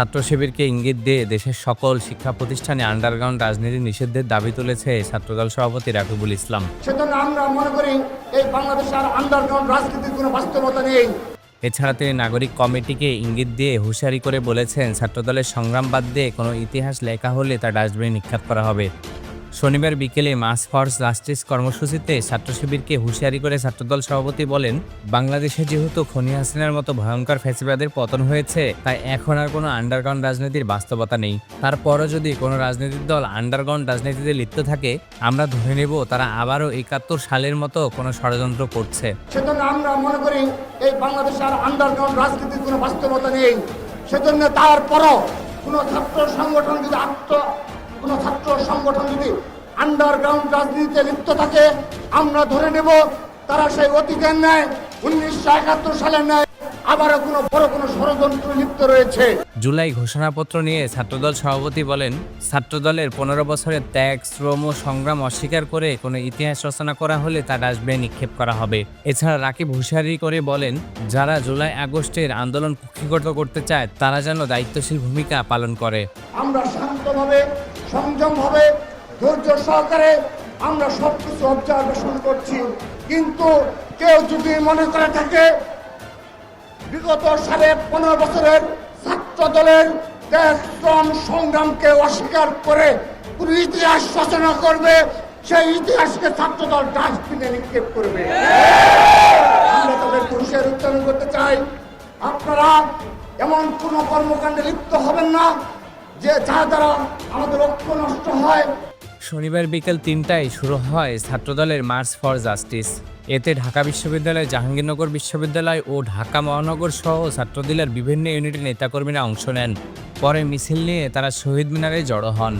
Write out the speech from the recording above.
ছাত্র শিবিরকে ইঙ্গিত দিয়ে দেশের সকল শিক্ষা প্রতিষ্ঠানে আন্ডারগ্রাউন্ড রাজনীতি নিষিদ্ধের দাবি তুলেছে ছাত্রদল সভাপতি রাকিবুল ইসলাম। সেজন্য আমরা মনে করি এই বাংলাদেশের আন্ডারগ্রাউন্ড রাজনীতির কোনো বাস্তবতা নেই। এছাড়া তিনি নাগরিক কমিটিকে ইঙ্গিত দিয়ে হুঁশিয়ারি করে বলেছেন ছাত্রদলের সংগ্রাম বাদ দিয়ে কোনো ইতিহাস লেখা হলে তা ডাস্টবিনে নিক্ষেপ করা হবে। শনিবার বিকেলে মাস ফর জাস্টিস কর্মসূচিতে ছাত্র শিবিরকে হুঁশিয়ারি করে ছাত্রদল সভাপতি বলেন, বাংলাদেশে যেহেতু খনি হাসিনার মতো ভয়ঙ্কর ফ্যাসিবাদের পতন হয়েছে, তাই এখন আর কোনো আন্ডারগ্রাউন্ড রাজনীতির বাস্তবতা নেই। তারপরও যদি কোনো রাজনৈতিক দল আন্ডারগ্রাউন্ড রাজনীতিতে লিপ্ত থাকে, আমরা ধরে নেব তারা আবারও একাত্তর সালের মতো কোনো ষড়যন্ত্র করছে। সেজন্য আমরা মনে করি এই বাংলাদেশের আন্ডারগ্রাউন্ড রাজনীতির কোনো বাস্তবতা নেই। সেজন্য তারপরও কোনো ছাত্র সংগঠন যদি আত্ম আন্ডারগ্রাউন্ড রাজনীতিতে লিপ্ত থাকে আমরা ধরে নেব তারা সেই অতীতের ন্যায় উনিশশো একাত্তর সালের ন্যায় আবারও কোনো বড় কোনো ষড়যন্ত্র লিপ্ত রয়েছে। জুলাই ঘোষণাপত্র নিয়ে ছাত্রদল সভাপতি বলেন ছাত্রদলের পনেরো বছরের ত্যাগ শ্রম ও সংগ্রাম অস্বীকার করে কোনো ইতিহাস রচনা করা হলে তা ডাস্টবিনে নিক্ষেপ করা হবে। এছাড়া রাকিব হুঁশিয়ারি করে বলেন যারা জুলাই আগস্টের আন্দোলন কুক্ষিগত করতে চায় তারা যেন দায়িত্বশীল ভূমিকা পালন করে। আমরা শান্তভাবে সংযমভাবে ধৈর্য সহকারে আমরা সব কিছু অবজারভেশন করছি। কিন্তু কেউ যদি মনে করে থাকে, বিগত সাড়ে পনেরো বছরের ছাত্র দলের শ্রম সংগ্রামকে অস্বীকার করে পুরো ইতিহাস রচনা করবে, সেই ইতিহাসকে ছাত্র দল ডাস্টবিনে নিক্ষেপ করবে। আমরা তাদের পুরুষের উচ্চারণ করতে চাই। আপনারা এমন কোন কর্মকাণ্ডে লিপ্ত হবেন না, যে যা দ্বারা আমাদের ঐক্য নষ্ট শনিবার বিকেল তিনটায় শুরু হয় ছাত্রদলের মার্চ ফর জাস্টিস এতে ঢাকা বিশ্ববিদ্যালয়, জাহাঙ্গীরনগর বিশ্ববিদ্যালয় ও ঢাকা মহানগর সহ ছাত্রদলের বিভিন্ন ইউনিটের নেতাকর্মীরা অংশ নেন। পরে মিছিল নিয়ে তারা শহীদ মিনারে জড়ো হন।